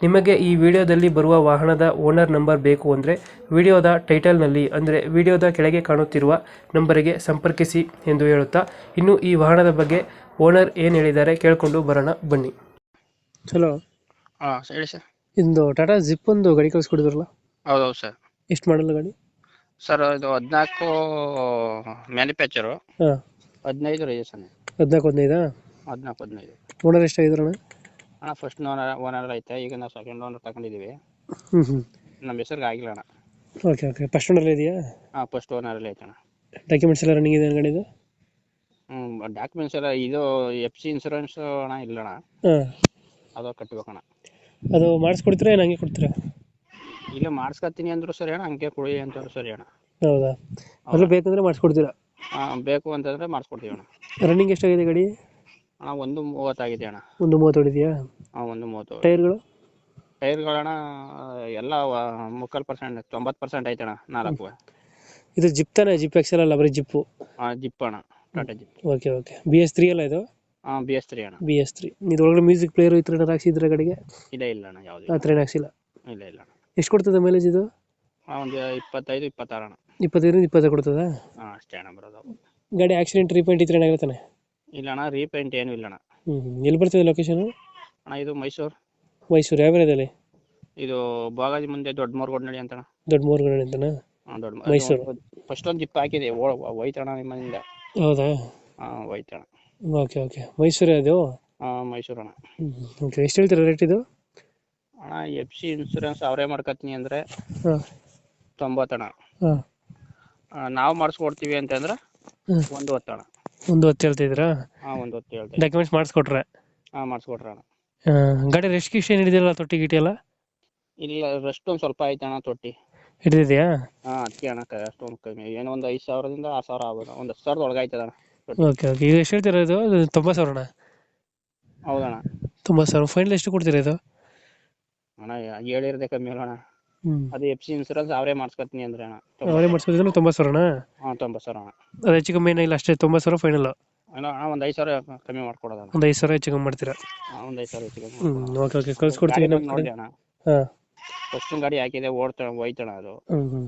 ನಿಮಗೆ ಈ ವಿಡಿಯೋದಲ್ಲಿ ಬರುವ ವಾಹನದ ಓನರ್ ನಂಬರ್ ಬೇಕು ಅಂದರೆ ವಿಡಿಯೋದ ಟೈಟಲ್ನಲ್ಲಿ ಅಂದರೆ ವಿಡಿಯೋದ ಕೆಳಗೆ ಕಾಣುತ್ತಿರುವ ನಂಬರಿಗೆ ಸಂಪರ್ಕಿಸಿ ಎಂದು ಹೇಳುತ್ತಾ ಇನ್ನು ಈ ವಾಹನದ ಬಗ್ಗೆ ಓನರ್ ಏನು ಹೇಳಿದ್ದಾರೆ ಕೇಳಿಕೊಂಡು ಬರೋಣ ಬನ್ನಿ. ಹಲೋ. ಹಾಂ ಹೇಳಿ ಸರ್. ಇಂದು ಟಾಟಾ ಜಿಪ್ ಒಂದು ಗಾಡಿ ಕಳಿಸ್ಕೊಡಿದ್ರಲ್ಲ? ಹೌದೌದು ಸರ್. ಎಷ್ಟು ಮಾಡಲ್ಲ ಗಾಡಿ? ಸರ್ ಇದು ಹದಿನಾಲ್ಕು ಮ್ಯಾನುಫ್ಯಾಕ್ಚರು ಹಾಂ. ಹದಿನೈದು ರಿಜಿಸ್ಟ್ರೇಷನ್ ಹದಿನಾಲ್ಕು ಹದಿನೈದಾ? ಹದಿನಾಲ್ಕು ಹದಿನೈದು. ಓನರ್ ಎಷ್ಟಾಗಿದ್ರಣ ಅಣ್ಣ ಫಸ್ಟ್ ಓನರ್ ಓನರ್ ಐತೆ ಈಗ ನಾವು ಸೆಕೆಂಡ್ ಓನರ್ ತಗೊಂಡಿದ್ದೀವಿ ಹ್ಞೂ ಹ್ಞೂ ನಮ್ಮ ಹೆಸರಿಗೆ ಆಗಿಲ್ಲ ಅಣ್ಣ. ಓಕೆ ಓಕೆ ಫಸ್ಟ್ ಓನರ್ ಇದೆಯಾ? ಹಾಂ ಫಸ್ಟ್ ಓನರಲ್ಲಿ ಐತೆ ಅಣ್ಣ. ಡಾಕ್ಯುಮೆಂಟ್ಸ್ ಎಲ್ಲ ರನ್ನಿಂಗ್ ಇದೆ ಗಾಡಿದು ಹ್ಞೂ ಡಾಕ್ಯುಮೆಂಟ್ಸ್ ಎಲ್ಲ ಇದು ಎಫ್ ಸಿ ಇನ್ಸೂರೆನ್ಸ್ ಅಣ್ಣ ಇಲ್ಲ ಅಣ್ಣ. ಹಾಂ. ಅದು ಕಟ್ಬೇಕಣ್ಣ ಅದು ಮಾಡಿಸ್ಕೊಡ್ತೀರಾ ಏನು ಹಂಗೆ ಕೊಡ್ತೀರಾ? ಇಲ್ಲ ಮಾಡಿಸ್ಕೊತೀನಿ ಅಂದ್ರು ಸರಿ ಅಣ್ಣ ಹಂಗೆ ಕೊಡಿ ಅಂತಂದ್ರು ಸರಿ ಅಣ್ಣ. ಹೌದಾ? ಅದ್ರಲ್ಲಿ ಬೇಕಂದ್ರೆ ಮಾಡಿಸ್ಕೊಡ್ತೀರಾ? ಹಾಂ ಬೇಕು ಅಂತಂದ್ರೆ ಮಾಡಿಸ್ಕೊಡ್ತೀವಿ ಅಣ್ಣ. ರನ್ನಿಂಗ್ ಎಷ್ಟಾಗಿದೆ ಗಾಡಿ? ಅಣ್ಣ ಒಂದು ಮೂವತ್ತಾಗಿದೆ ಅಣ್ಣ? ಒಂದು ಮೂವತ್ತು ಹೊಡಿದೆಯಾ ಹಾಂ ಒಂದು ಮೂವತ್ತು ಟೈರ್ಗಳು? ಟೈರ್ಗಳಣ್ಣ ಎಲ್ಲ ಮುಕ್ಕಾಲು ಪರ್ಸೆಂಟ್ ತೊಂಬತ್ತು ಪರ್ಸೆಂಟ್ ಐತೆ ಅಣ್ಣ ನಾಲ್ಕು. ಇದು ಜಿಪ್ ತಾನೇ? ಜಿಪ್ ಎಕ್ಸೆಲ್ ಅಲ್ಲ ಬರೀ ಜಿಪ್ಪು? ಹಾಂ ಜಿಪ್ ಅಣ್ಣ Tata zip. Okay okay. B S three ಅಲ್ಲ ಇದು? ಹಾಂ ಬಿ ಎಸ್ ತ್ರೀ ಅಣ್ಣ. ಬಿ ಎಸ್ ತ್ರೀ ಒಳಗಡೆ ಮ್ಯೂಸಿಕ್ ಪ್ಲೇಯರ್ ಈ ಥರ ಹಾಕ್ಸಿದ್ರೆ ಗಾಡಿಗೆ ಇಲ್ಲ ಇಲ್ಲ ಅಣ್ಣ ಯಾವುದು ಆ ಥರ ಏನು ಹಾಕ್ಸಿಲ್ಲ? ಇಲ್ಲ ಇಲ್ಲ ಅಣ್ಣ. ಎಷ್ಟು ಕೊಡ್ತದೆ ಮೈಲೇಜ್ ಇದು? ಹಾಂ ಒಂದು ಇಪ್ಪತ್ತೈದು ಇಪ್ಪತ್ತಾರು ಅಣ್ಣ. ಇಪ್ಪತ್ತೈದರಿಂದ ಇಪ್ಪತ್ತು ಕೊಡ್ತದ? ಹಾಂ ಅಷ್ಟೇ ಅಣ್ಣ ಬರೋದು. ಗಾಡಿ ಆಕ್ಸಿಡೆಂಟ್ ರೀಪೇಂಟ್ ಈ ಥರ ಏನಾಗಿರ್ತಾನೆ ಇಲ್ಲ ಅಣ್ಣ ರೀಪೇಂಟ್ ಏನು ಇಲ್ಲ ಅಣ್ಣ ಹ್ಞೂ ಹ್ಞೂ ಎಲ್ಲಿ ಬರ್ತದೆ ಲೊಕೇಶನ್ ಅಣ್ಣ ಇದು ಮೈಸೂರು. ಮೈಸೂರು. ಯಾವ ಏರಿಯಾದಲ್ಲಿ ಇದು ಬಾಗಾಜಿ ಮುಂದೆ ದೊಡ್ಡ ಮೋರ್ಗೋಡ್ನಳ್ಳಿ ಅಂತ ಅಂತಣ್ಣ. ದೊಡ್ಡ ಮೂರುಗಡೆ ಅಂತನಾ? ಹಾಂ ದೊಡ್ಡ ಮೈಸೂರು. ಫಸ್ಟ್ ಒಂದು ಜಿಪ್ ಹಾಕಿದೆ ಹೋಯ್ತಣ್ಣ ನಿಮ್ಮಿಂದ ಹೌದಾ? ಹಾಂ ಹೋಯ್ತಣ ಓಕೆ ಓಕೆ. ಮೈಸೂರು ಅದು ಹಾಂ ಮೈಸೂರು ಅಣ್ಣ. ಓಕೆ ಎಷ್ಟು ಹೇಳ್ತೀರಾ ರೇಟ್ ಇದು? ಅಣ್ಣ ಎಫ್ ಸಿ ಇನ್ಸೂರೆನ್ಸ್ ಅವರೇ ಮಾಡ್ಕೊತೀನಿ ಅಂದರೆ ಹಾಂ. ತೊಂಬತ್ತಣ್ಣ. ಹಾಂ. ನಾವು ಮಾಡಿಸ್ಕೊಡ್ತೀವಿ ಅಂತಂದ್ರೆ. ಒಂದು ಹೊತ್ತಣ್ಣ. ಒಂದು ಹೊತ್ತು ಹೇಳ್ತಿದ್ದೀರಾ ಹಾಂ ಒಂದು ಹೊತ್ತು ಹೇಳ್ತೀನಿ ಡಾಕ್ಯುಮೆಂಟ್ಸ್ ಮಾಡಿಸ್ಕೊಟ್ರೆ? ಹಾಂ ಮಾಡಿಸ್ಕೊಡ್ರಿ ಅಣ್ಣ. ಗಾಡಿ ರೆಸ್ಟ್ ಗಿಸ್ಟ್ ಏನು ಹಿಡಿದಿರಲ್ಲ ತೊಟ್ಟಿ ಗಿಟಿ ಎಲ್ಲ? ಇಲ್ಲ ರೆಸ್ಟ್ ಒಂದು ಸ್ವಲ್ಪ ಐತೆ ಅಣ್ಣ ತೊಟ್ಟಿ. ಹಿಡಿದಿದೆಯಾ? ಹಾಂ ಅದಕ್ಕೆ ಅಣ್ಣ ಕ- ಅಷ್ಟೊಂದು ಕಮ್ಮಿ. ಏನೋ ಒಂದು ಐದು ಸಾವಿರದಿಂದ ಆರು ಸಾವಿರ ಆಗ್ಬೋದು. ಒಂದು ಹತ್ತು ಸಾವಿರದ ಒಳಗೆ ಆಯ್ತದ ಅಣ್ಣ ಓಕೆ ಓಕೆ. ಈಗ ಎಷ್ಟು ಹೇಳ್ತೀರಾ ಇದು? ತೊಂಬತ್ತು ಸಾವಿರ ಅಣ್ಣ ಹೌದಣ್ಣ. ತೊಂಬತ್ತು ಸಾವಿರ. ಫೈನಲ್ ಎಷ್ಟು ಕೊಡ್ತೀರಾ ಇದು? ಅಣ್ಣ ಹೇಳಿರದೆ ಕಮ್ಮಿ ಅಲ್ಲ ಅಣ್ಣ. ಅದು ಎಫ್ ಸಿ ಇನ್ಸೂರೆನ್ಸ್ ಅವರೇ ಮಾಡಿಸ್ಕೊತೀನಿ ಅಂದ್ರೆ ಅಣ್ಣ. ಅವರೇ ಮಾಡಿಸ್ಕೊತಿದ್ರೆ ತೊಂಬತ್ತು ಸಾವಿರನಾ? ಹಾಂ ತೊಂಬತ್ತು ಸಾವಿರ ಅಣ್ಣ. ಅದು ಹೆಚ್ಚು ಕಮ್ಮಿ ಏನಿಲ್ಲ ಅಷ್ಟೇ ತೊಂಬತ್ತು ಸಾವಿರ ಫೈನಲ್ ಅಣ್ಣ ಅಣ್ಣ ಒಂದು ಐದು ಸಾವಿರ ಕಮ್ಮಿ ಮಾಡ್ಕೊಡೋದಣ್ಣ ಒಂದು ಐದು ಸಾವಿರ ಹೆಚ್ಚು ಕಮ್ಮಿ ಮಾಡ್ತೀರಾ? ಒಂದ್ ಒಂದು ಐದು ಸಾವಿರ ಹೆಚ್ಚಿಗೆ ಹ್ಞೂ ಓಕೆ ಓಕೆ ಕಳ್ಸ್ಕೊಡ್ತೀವಿ ನಮ್ಮ ನೋಡಿ ಕಡೆ. ಅಣ್ಣ. ಹಾಂ. ಫಸ್ಟ್ ಗಾಡಿ ಹಾಕಿದೆ ಓಡ್ತಾ ಹೋಯ್ತಣ ಅದು. ಹ್ಞೂ ಹ್ಞೂ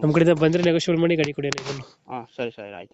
ನಮ್ಮ ಕಡೆಯಿಂದ ಬಂದ್ರೆ ನೆಗೋಷಿಯೇಟ್ ಮಾಡಿ ಗಾಡಿ ಕೊಡಿ ಹಾಂ ಸರಿ ಸರಿ ಆಯ್ತು.